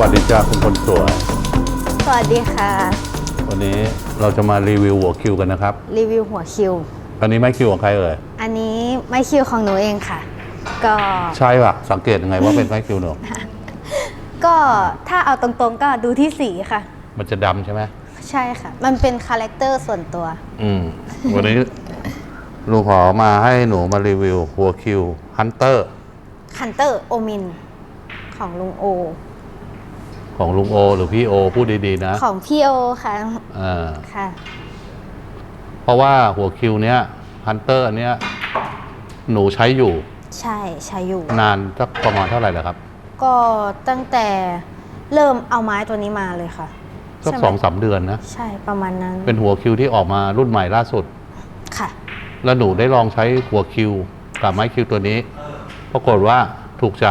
วัสดีจ้าคุณคนสวย สวัสดีค่ะ วันนี้เราจะมารีวิวหัวคิวกันนะครับ รีวิวหัวคิว อันนี้ไม่คิวของใครเอ่ย อันนี้ไม่คิวของหนูเองค่ะ ก็ ใช่ป่ะ สังเกตยังไงว่าเป็นไม่คิวหนู ก็ถ้าเอาตรงๆก็ดูที่สีค่ะ มันจะดำใช่ไหม ใช่ค่ะ มันเป็นคาแรคเตอร์ส่วนตัว อืม วันนี้ลุงขอมาให้หนูมารีวิวหัวคิวฮันเตอร์คันเตอร์โอมินของลุงโอ ของลุงโอ หรือพี่โอ พูดดีๆนะของพี่โอค่ะอ่าค่ะ เพราะว่าหัวคิวเนี้ยฮันเตอร์อันเนี้ยหนูใช้อยู่ ใช่ใช้อยู่ นานสักประมาณเท่าไหร่แล้วครับ ก็ตั้งแต่เริ่มเอาไม้ตัวนี้มาเลยค่ะสักใช่ไหมสองสามเดือนนะ ใช่ประมาณนั้น เป็นหัวคิวที่ออกมารุ่นใหม่ล่าสุด ค่ะ แล้วหนูได้ลองใช้หัวคิวกับไม้คิวตัวนี้ ปรากฏว่าถูกใจ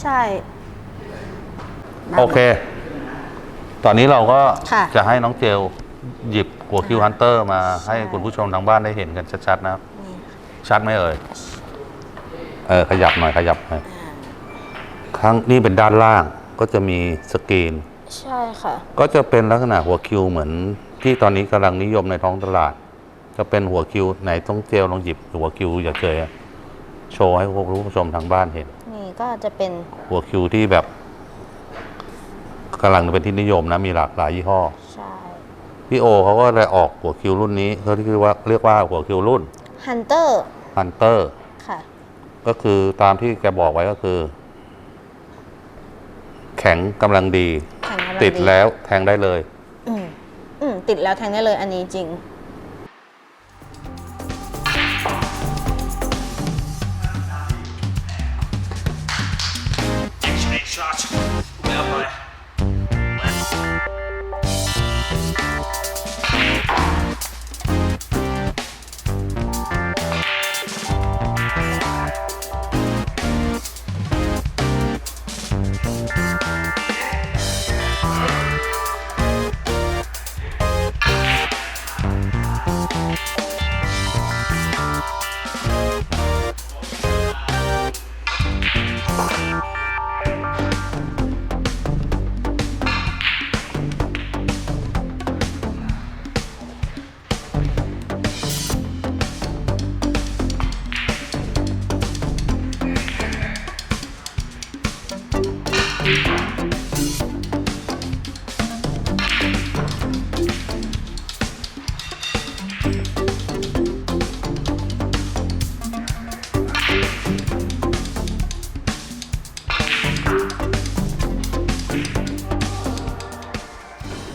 ใช่ โอเค ตอนนี้เราก็ค่ะจะให้น้องเจลหยิบหัวคิวฮันเตอร์มาใช่ให้คุณผู้ชมทางบ้านได้เห็นกันชัดๆนะครับ นี่ ชัดไหมเอ่ย เออขยับหน่อยขยับหน่อยข้างนี่เป็นด้านล่างก็จะมีสกรีน ใช่ค่ะ ก็จะเป็นลักษณะหัวคิวเหมือน ที่ตอนนี้กำลังนิยมในท้องตลาด จะเป็นหัวคิวไหนต้องเจลลองหยิบหัวคิวอย่าเฉยอะโชว์ให้คุณผู้ชมทางบ้านเห็น นี่ก็จะเป็นหัวคิวที่แบบ กำลังเป็นที่นิยมนะมีหลากหลายยี่ห้อ ใช่พี่โอเขาก็เลยออกหัวคิวรุ่นนี้เขาเรียกว่าเรียกว่าหัวคิวรุ่นฮันเตอร์ฮันเตอร์ค่ะ ก็คือตามที่แกบอกไว้ก็คือ แข็งกำลังดี แข็งกำลังติดแล้วแทงได้เลย อืมอืมติดแล้วแทงได้เลยอันนี้จริง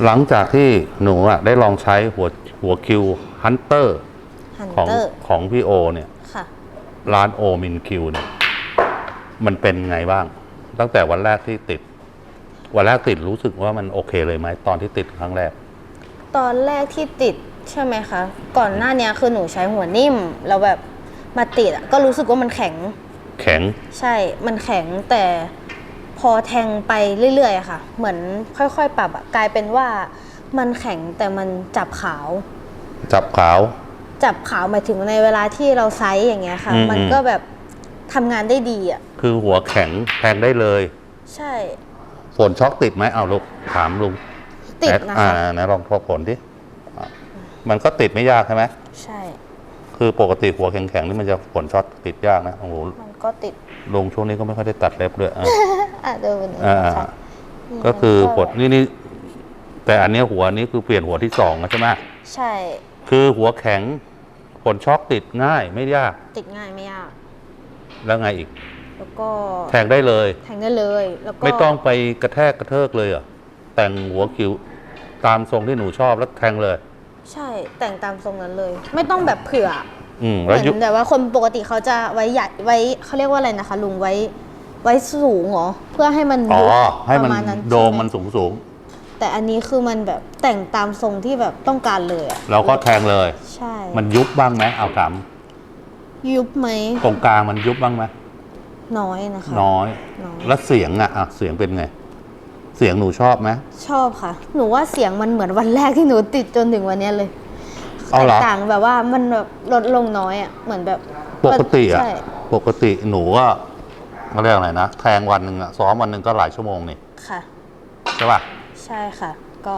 หลังจากที่หนูอะได้ลองใช้หัวหัวคิวฮันเตอร์ฮันของเตอร์ของพี่โอเนี่ย ค่ะ ร้านโอมินคิวเนี่ย มันเป็นไงบ้าง ตั้งแต่วันแรกที่ติด วันแรกติดรู้สึกว่ามันโอเคเลยไหมตอนที่ติดครั้งแรก ตอนแรกที่ติดใช่ไหมคะ ก่อนหน้าเนี้ยคือหนูใช้หัวนิ่ม แล้วแบบมาติดอะก็รู้สึกว่ามันแข็ง แข็ง ใช่ มันแข็งแต่ พอแทงไปเรื่อยๆอะค่ะ เหมือนค่อยๆ ปรับอะกลายเป็นว่ามันแข็งแต่มันจับขาว จับขาว จับขาวหมายถึงในเวลาที่เราไซส์อย่างเงี้ยค่ะ อืม มันก็แบบทำงานได้ดีอะคือหัวแข็งแทงได้เลย ใช่ฝนช็อกติดไหมเอาลูกถามลุงติดไหนะอ่าคะไหนลองทบผลดิอะมันก็ติดไม่ยากใช่ไหมใช่ คือปกติหัวแข็งๆนี่มันจะฝนช็อตติดยากนะโอ้โหมันก็ติด ลุงช่วงนี้ก็ไม่ค่อยได้ตัดเล็บด้วยอะ อะเดินไปอ่าค่ะนี่ก็คือมันผลนี่นี่แต่อันเนี้ยหัวนี้คือเปลี่ยนหัวที่สองแล้วใช่ไหมใช่คือหัวแข็งผลช็อกติดง่ายไม่ยากติดง่ายไม่ยาก แล้วไงอีก แล้วก็แทงได้เลย แทงได้เลย แล้วก็ไม่ต้องไปกระแทกกระเทิกเลยเหรอะแต่งหัวคิ้วตามทรงที่หนูชอบแล้วแทงเลย ใช่แต่งตามทรงนั้นเลย ไม่ต้องแบบเผื่ออืมเหแล้วมืยุอนแต่ว่าคนปกติเขาจะไว้ใหญ่ไว้เขาเรียกว่าอะไรนะคะ ลุงไว้ ไว้สูงเหรอ เพื่อให้มันอ๋อ ยุบให้มันประาณนั้นโดมใช่ไหมันสูงสูงแต่อันนี้คือมันแบบแต่งตามทรงที่แบบต้องการเลยอะเราก็แทงเลย ใช่มันยุบบ้างไหมเอาถามยุบไหมตรงกลางมันยุบบ้างไหมน้อยนะคะน้อย น้อย แล้วเสียงอะอะเสียงเป็นไง เสียงหนูชอบไหม ชอบค่ะ หนูว่าเสียงมันเหมือนวันแรกที่หนูติดจนถึงวันเนี้ยเลยเอาเหรอ แตกต่างแบบว่ามันแบบลดลงน้อยอะ เหมือนแบบปกติอะใช่ปกติหนูก็ เขาเรียกอะไรนะ แทงวันหนึ่งอะซ้อมวันหนึ่งก็หลายชั่วโมงนี่ค่ะช่ป่ะ ใช่ค่ะ ก็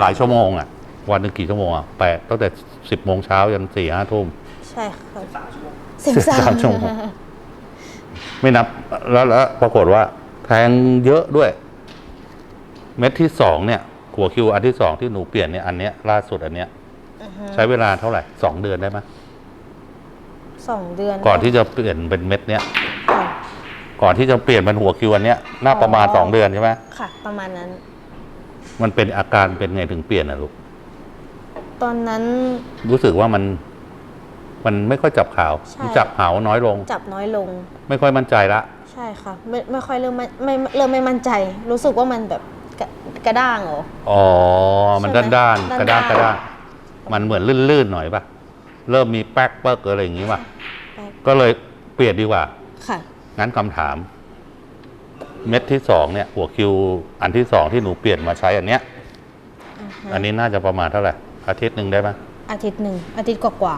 หลายชั่วโมงอะวันหนึ่งกี่ชั่วโมงอะแปดตั้งแต่สิบโมงเช้ายันสี่ห้าทุ่มใช่ค่ะสามชั่วโมงสิบสาม13ชั่วโมงไม่นับแล้วแล้วปรากฏว่า แทงเยอะด้วย เม็ดที่สองเนี่ยหัวคิวอันที่สองที่หนูเปลี่ยนเนี่ยอันเนี้ยล่าสุดอันเนี้ยอือฮึใช้เวลาเท่าไหร่สองเดือนได้ไหมสองเดือนก่อนที่จะเปลี่ยนเป็นเม็ดเนี้ยค่ะ ก่อนที่จะเปลี่ยนเป็นหัวคิวอันเนี้ยน่าประมาณอ๋อสองเดือนใช่ไหมค่ะ ประมาณนั้น มันเป็นอาการเป็นไงถึงเปลี่ยนอะลูก ตอนนั้น รู้สึกว่ามัน มันไม่ค่อยจับขาว ใช่ จับขาวน้อยลง จับน้อยลง ไม่ค่อยมั่นใจละ ใช่ค่ะ ไม่ไม่ค่อยเริ่มไม่ไม่เริ่มไม่มั่นใจ รู้สึกว่ามันแบบกระกระด้างเหรอ อ๋อ มันใช่ด้านไหมด้านกระด้างกด้านๆ ระด้างมันเหมือนลื่นๆหน่อยป่ะ เริ่มมีแป๊กเปิ๊กอะไรอย่างงี้ป่ะ แป๊กก็เลยเปลี่ยนดีกว่า ค่ะ งั้นคำถาม เม็ดที่สองเนี่ย หัวคิวอันที่สองที่หนูเปลี่ยนมาใช้อันเนี้ยอือฮึอันนี้น่าจะประมาณเท่าไหร่อาทิตย์หนึ่งได้ไหมอาทิตย์หนึ่งอาทิตย์กว่า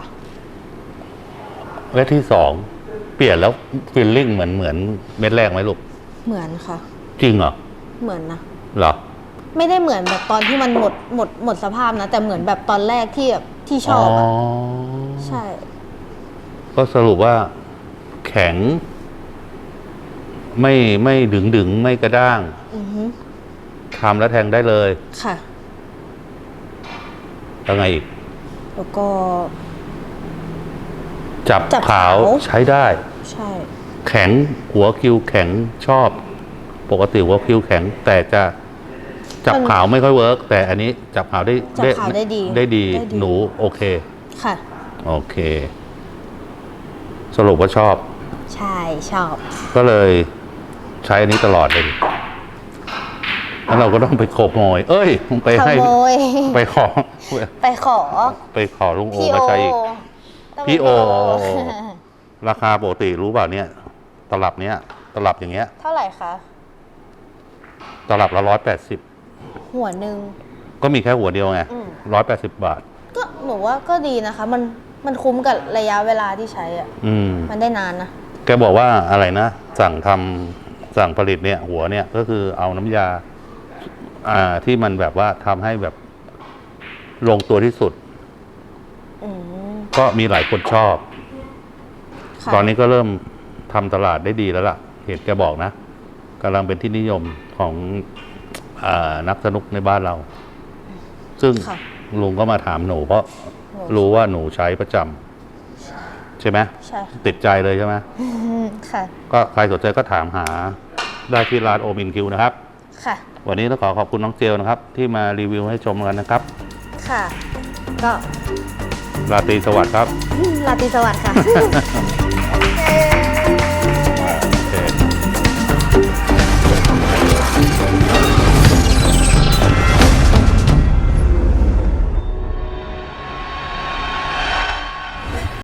เม็ดที่สองเปลี่ยนแล้วฟีลลิ่งเหมือนเหมือนเม็ดแรกไหมลูกๆเหมือนค่ะ จริงเหรอเหมือนนะ เหรอ ไม่ได้เหมือนแบบตอนที่มันหมดหมดหมดสภาพนะ แต่เหมือนแบบตอนแรกที่แบบที่ชอบอะใช่ ก็สรุปว่าแข็ง ไม่ไม่ดึงดึงๆไม่กระด้างอือฮึทำแล้วแทงได้เลยค่ะ แล้วไงอีก แล้วก็ จับจับขาวขาวใช้ได้ ใช่ แข็งหัวคิวแข็งชอบ ปกติหัวคิวแข็ง แต่จะจับขาวไม่ค่อยเวิร์กแต่อันนี้จับขาวได้จับขาวได้ดีได้ดีได้ดี หนูโอเค ค่ะ โอเค สรุปว่าชอบ ใช่ชอบ ก็เลย ใช้อันนี้ตลอดเลยดิแล้วเราก็ต้องไปขโมย เอ้ยไปขให้โมย ไปขอ ไปขอ ไปขอลุงโอพี่โอมาใช้อีกต้องไปพี่โอขราคาปกติรู้เปล่าเนี่ย ตลับเนี้ย ตลับอย่างเงี้ย เท่าไหร่คะ ตลับละร้อยแปดสิบ หัวหนึ่ง ก็มีแค่หัวเดียวไงอืมร้อยแปดสิบบาท ก็หนูว่าก็ดีนะคะ มัน มันคุ้มกับระยะเวลาที่ใช้อะอืมมันได้นานนะ แกบอกว่าอะไรนะ สั่งทำ สั่งผลิตเนี่ยหัวเนี่ยก็คือเอาน้ำยาอ่าที่มันแบบว่าทำให้แบบลงตัวที่สุดอืมก็มีหลายคนชอบค่ะตอนนี้ก็เริ่มทำตลาดได้ดีแล้วล่ะ เห็นแกบอกนะกำลังเป็นที่นิยมของอานักสนุกในบ้านเรา ซึ่งค่ะลุงก็มาถามหนูเพราะหนูรู้ว่าหนูใช้ประจำใช่ไหมใช่ค่ะติดใจเลยใช่ไหมอืมค่ะ ก็ใครสนใจก็ถามหา ได้ที่ร้านโอมินคิวนะครับ ค่ะ วันนี้ต้องขอขอบคุณน้องเจลนะครับ ที่มารีวิวให้ชมกันนะครับ ค่ะ ก็ราตรีสวัสดิ์ครับลาตรีสวัสดิ์ค่ะ